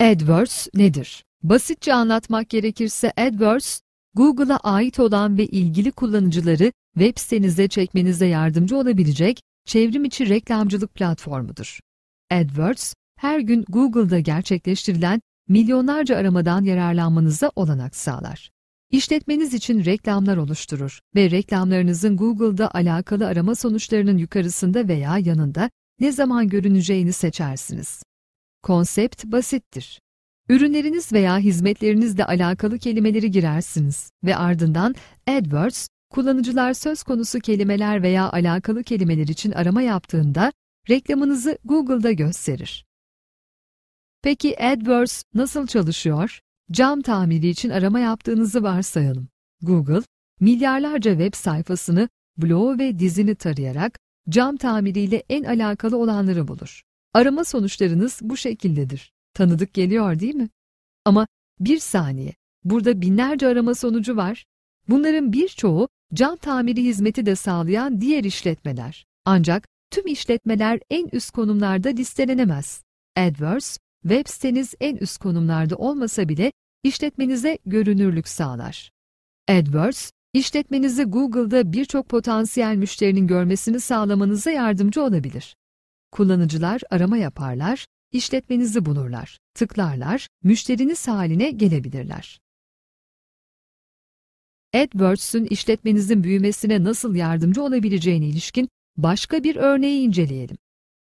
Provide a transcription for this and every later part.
AdWords nedir? Basitçe anlatmak gerekirse AdWords, Google'a ait olan ve ilgili kullanıcıları web sitenize çekmenize yardımcı olabilecek çevrim içi reklamcılık platformudur. AdWords, her gün Google'da gerçekleştirilen milyonlarca aramadan yararlanmanıza olanak sağlar. İşletmeniz için reklamlar oluşturur ve reklamlarınızın Google'da alakalı arama sonuçlarının yukarısında veya yanında ne zaman görüneceğini seçersiniz. Konsept basittir. Ürünleriniz veya hizmetlerinizle alakalı kelimeleri girersiniz ve ardından AdWords, kullanıcılar söz konusu kelimeler veya alakalı kelimeler için arama yaptığında reklamınızı Google'da gösterir. Peki AdWords nasıl çalışıyor? Cam tamiri için arama yaptığınızı varsayalım. Google, milyarlarca web sayfasını, bloğu ve dizini tarayarak cam tamiriyle en alakalı olanları bulur. Arama sonuçlarınız bu şekildedir. Tanıdık geliyor değil mi? Ama bir saniye, burada binlerce arama sonucu var. Bunların birçoğu cam tamiri hizmeti de sağlayan diğer işletmeler. Ancak tüm işletmeler en üst konumlarda listelenemez. AdWords, web siteniz en üst konumlarda olmasa bile işletmenize görünürlük sağlar. AdWords, işletmenizi Google'da birçok potansiyel müşterinin görmesini sağlamanıza yardımcı olabilir. Kullanıcılar arama yaparlar, işletmenizi bulurlar, tıklarlar, müşteriniz haline gelebilirler. AdWords'ün işletmenizin büyümesine nasıl yardımcı olabileceğine ilişkin başka bir örneği inceleyelim.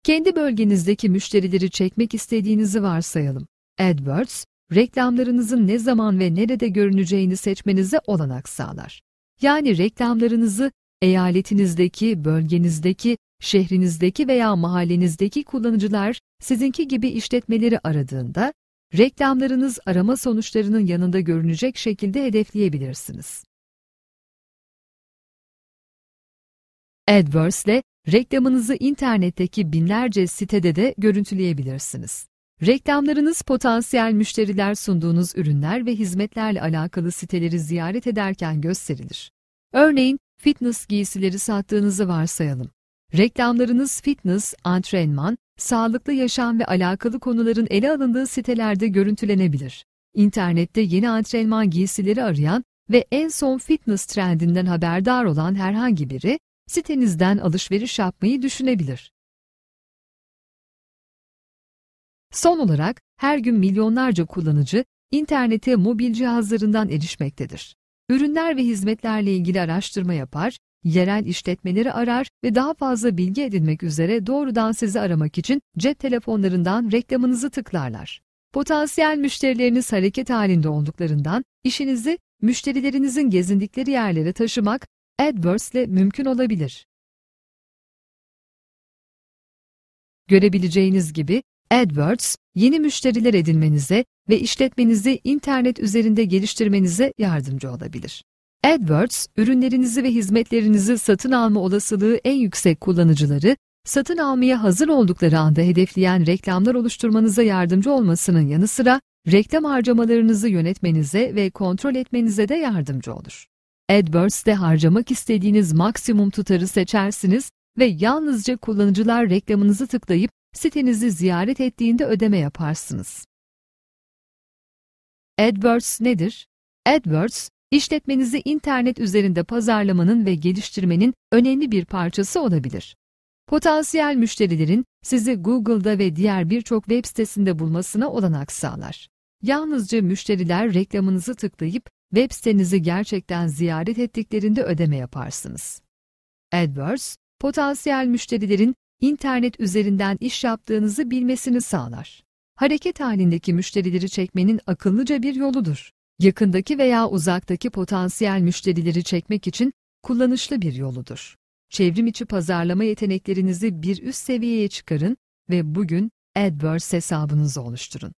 Kendi bölgenizdeki müşterileri çekmek istediğinizi varsayalım. AdWords, reklamlarınızın ne zaman ve nerede görüneceğini seçmenize olanak sağlar. Yani reklamlarınızı eyaletinizdeki, bölgenizdeki, şehrinizdeki veya mahallenizdeki kullanıcılar sizinki gibi işletmeleri aradığında, reklamlarınız arama sonuçlarının yanında görünecek şekilde hedefleyebilirsiniz. AdWords ile reklamınızı internetteki binlerce sitede de görüntüleyebilirsiniz. Reklamlarınız potansiyel müşteriler sunduğunuz ürünler ve hizmetlerle alakalı siteleri ziyaret ederken gösterilir. Örneğin, fitness giysileri sattığınızı varsayalım. Reklamlarınız fitness, antrenman, sağlıklı yaşam ve alakalı konuların ele alındığı sitelerde görüntülenebilir. İnternette yeni antrenman giysileri arayan ve en son fitness trendinden haberdar olan herhangi biri, sitenizden alışveriş yapmayı düşünebilir. Son olarak, her gün milyonlarca kullanıcı, internete mobil cihazlarından erişmektedir. Ürünler ve hizmetlerle ilgili araştırma yapar, yerel işletmeleri arar ve daha fazla bilgi edinmek üzere doğrudan sizi aramak için cep telefonlarından reklamınızı tıklarlar. Potansiyel müşterileriniz hareket halinde olduklarından işinizi müşterilerinizin gezindikleri yerlere taşımak AdWords ile mümkün olabilir. Görebileceğiniz gibi AdWords, yeni müşteriler edinmenize ve işletmenizi internet üzerinde geliştirmenize yardımcı olabilir. AdWords, ürünlerinizi ve hizmetlerinizi satın alma olasılığı en yüksek kullanıcıları, satın almaya hazır oldukları anda hedefleyen reklamlar oluşturmanıza yardımcı olmasının yanı sıra, reklam harcamalarınızı yönetmenize ve kontrol etmenize de yardımcı olur. AdWords'te harcamak istediğiniz maksimum tutarı seçersiniz ve yalnızca kullanıcılar reklamınızı tıklayıp sitenizi ziyaret ettiğinde ödeme yaparsınız. AdWords nedir? AdWords, işletmenizi internet üzerinde pazarlamanın ve geliştirmenin önemli bir parçası olabilir. Potansiyel müşterilerin sizi Google'da ve diğer birçok web sitesinde bulmasına olanak sağlar. Yalnızca müşteriler reklamınızı tıklayıp web sitenizi gerçekten ziyaret ettiklerinde ödeme yaparsınız. AdWords, potansiyel müşterilerin internet üzerinden iş yaptığınızı bilmesini sağlar. Hareket halindeki müşterileri çekmenin akıllıca bir yoludur. Yakındaki veya uzaktaki potansiyel müşterileri çekmek için kullanışlı bir yoludur. Çevrim içi pazarlama yeteneklerinizi bir üst seviyeye çıkarın ve bugün AdWords hesabınızı oluşturun.